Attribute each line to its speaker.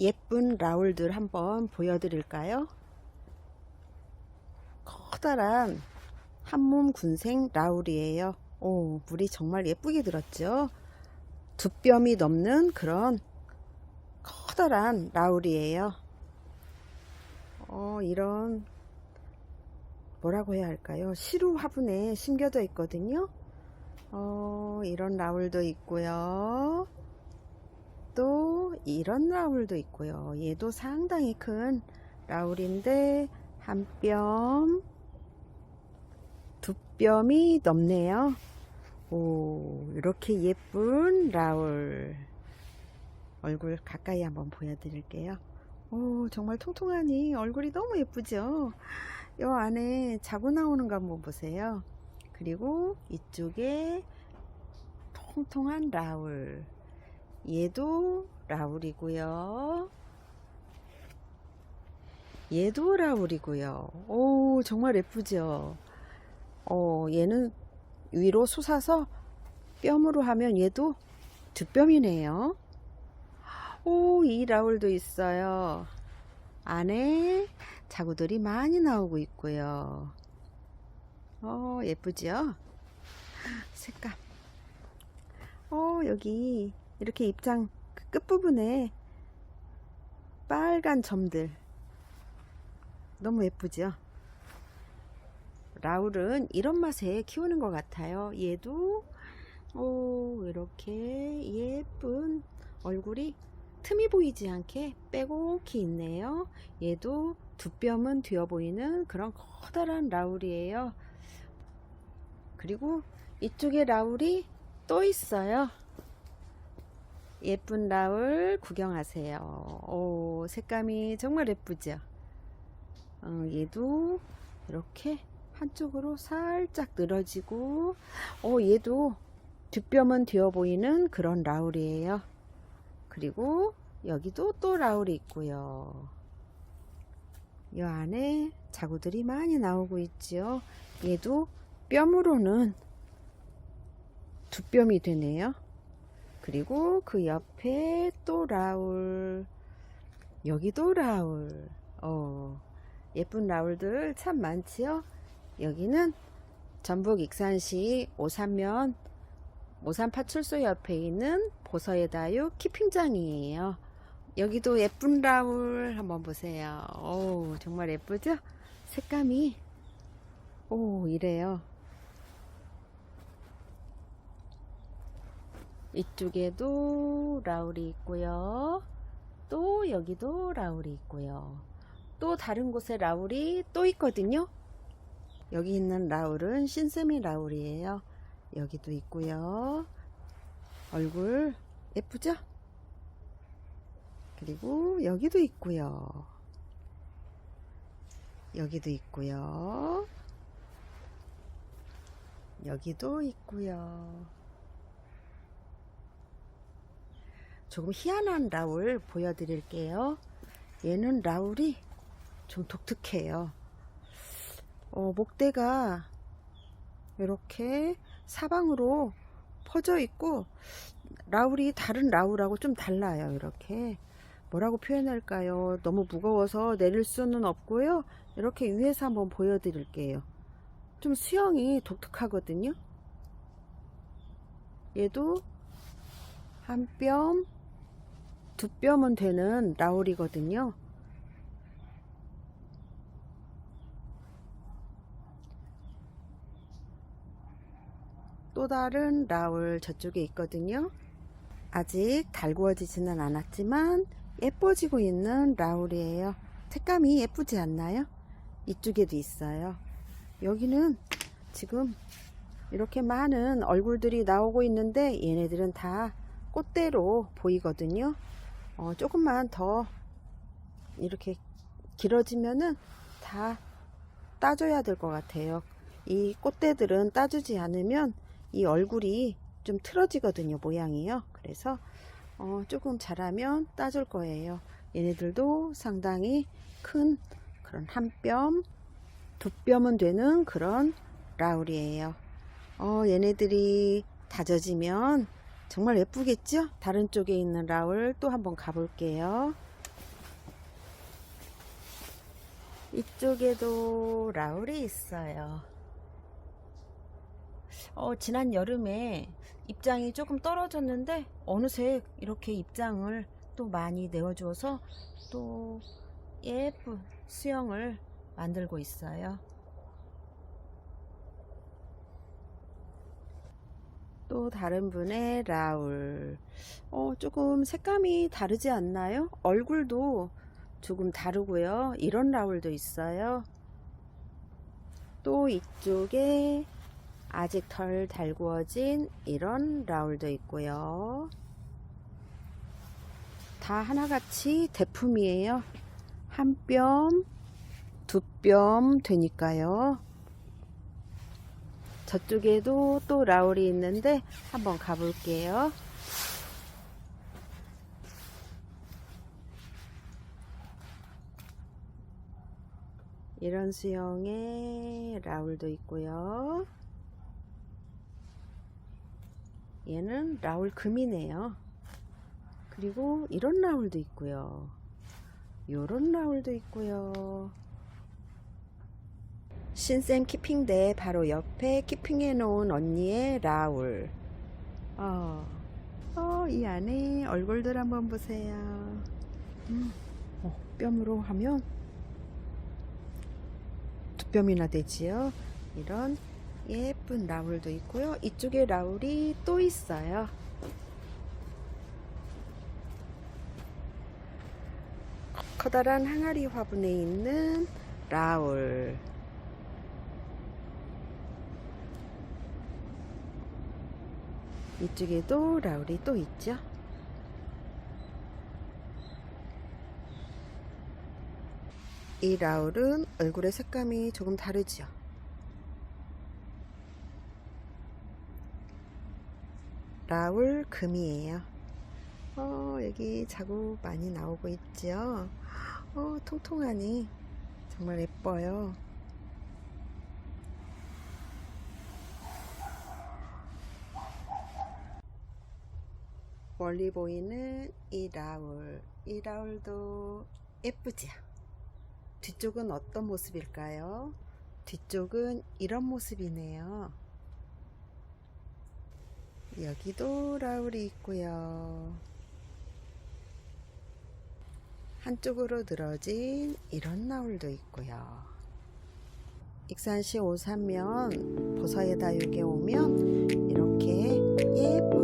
Speaker 1: 예쁜 라울들 한번 보여드릴까요? 커다란 한몸 군생 라울이에요. 오, 물이 정말 예쁘게 들었죠? 두 뼘이 넘는 그런 커다란 라울이에요. 어, 이런 뭐라고 해야 할까요? 시루 화분에 심겨져 있거든요. 어, 이런 라울도 있고요. 또 이런 라울도 있고요. 얘도 상당히 큰 라울인데 한 뼘, 두 뼘이 넘네요. 오, 이렇게 예쁜 라울. 얼굴 가까이 한번 보여드릴게요. 오, 정말 통통하니 얼굴이 너무 예쁘죠? 요 안에 자고 나오는 거 한번 보세요. 그리고 이쪽에 통통한 라울. 얘도 라울이고요. 얘도 라울이고요. 오, 정말 예쁘죠? 어, 얘는 위로 솟아서 뼘으로 하면 얘도 두 뼘이네요. 오, 이 라울도 있어요. 안에 자구들이 많이 나오고 있고요. 어, 예쁘죠? 색감. 어, 여기 이렇게 입장 그 끝부분에 빨간 점들. 너무 예쁘죠? 라울은 이런 맛에 키우는 것 같아요. 얘도, 오, 이렇게 예쁜 얼굴이 틈이 보이지 않게 빼곡히 있네요. 얘도 두 뼘은 되어 보이는 그런 커다란 라울이에요. 그리고 이쪽에 라울이 또 있어요. 예쁜 라울 구경하세요. 오, 색감이 정말 예쁘죠? 어, 얘도 이렇게 한쪽으로 살짝 늘어지고, 어, 얘도 뒷뼘은 되어 보이는 그런 라울이에요. 그리고 여기도 또 라울이 있고요. 이 안에 자구들이 많이 나오고 있지요. 얘도 뼘으로는 두 뼘이 되네요. 그리고 그 옆에 또 라울, 여기도 라울. 어, 예쁜 라울들 참 많지요. 여기는 전북 익산시 오산면 오산 파출소 옆에 있는 보서의 다육 키핑장이에요. 여기도 예쁜 라울 한번 보세요. 오, 정말 예쁘죠? 색감이 오, 이래요. 이쪽에도 라울이 있고요. 또 여기도 라울이 있고요. 또 다른 곳에 라울이 또 있거든요. 여기 있는 라울은 신세미 라울이에요. 여기도 있고요. 얼굴 예쁘죠? 그리고 여기도 있고요. 여기도 있고요. 여기도 있고요. 조금 희한한 라울 보여드릴게요. 얘는 라울이 좀 독특해요. 어, 목대가 이렇게 사방으로 퍼져 있고 라울이 다른 라울하고 좀 달라요. 이렇게 뭐라고 표현할까요? 너무 무거워서 내릴 수는 없고요. 이렇게 위에서 한번 보여드릴게요. 좀 수영이 독특하거든요. 얘도 한 뼘, 두 뼘은 되는 라울이거든요. 또 다른 라울 저쪽에 있거든요. 아직 달구어지지는 않았지만 예뻐지고 있는 라울이에요. 색감이 예쁘지 않나요? 이쪽에도 있어요. 여기는 지금 이렇게 많은 얼굴들이 나오고 있는데 얘네들은 다 꽃대로 보이거든요. 어, 조금만 더 이렇게 길어지면은 다 따줘야 될 것 같아요. 이 꽃대들은 따주지 않으면 이 얼굴이 좀 틀어지거든요 모양이요. 그래서 어, 조금 자라면 따줄 거예요. 얘네들도 상당히 큰 그런 한 뼘 두 뼘은 되는 그런 라울이에요. 어, 얘네들이 다져지면 정말 예쁘겠죠? 다른 쪽에 있는 라울 또 한번 가볼게요. 이쪽에도 라울이 있어요. 어, 지난 여름에 입장이 조금 떨어졌는데 어느새 이렇게 입장을 또 많이 내어주어서 또 예쁜 수영을 만들고 있어요. 또 다른 분의 라울. 어, 조금 색감이 다르지 않나요? 얼굴도 조금 다르고요. 이런 라울도 있어요. 또 이쪽에 아직 덜 달구어진 이런 라울도 있고요. 다 하나같이 대품이에요. 한 뼘, 두 뼘 되니까요. 저쪽에도 또 라울이 있는데 한번 가볼게요. 이런 수영에 라울도 있고요. 얘는 라울 금이네요. 그리고 이런 라울도 있고요. 요런 라울도 있고요. 신쌤 키핑대 바로 옆에 키핑해 놓은 언니의 라울. 어, 어, 이 안에 얼굴들 한번 보세요. 음, 어, 뺨으로 하면 두 뼘이나 되지요. 이런 예쁜 라울도 있고요. 이쪽에 라울이 또 있어요. 커다란 항아리 화분에 있는 라울. 이쪽에도 라울이 또 있죠. 이 라울은 얼굴의 색감이 조금 다르죠. 라울 금이에요. 어, 여기 자국 많이 나오고 있죠. 어, 통통하니 정말 예뻐요. 멀리 보이는 이 라울. 이 라울도 예쁘지요. 뒤쪽은 어떤 모습일까요? 뒤쪽은 이런 모습이네요. 여기도 라울이 있고요. 한쪽으로 늘어진 이런 나울도 있고요. 익산시 오산면 보서의 다육에 오면 이렇게 예쁜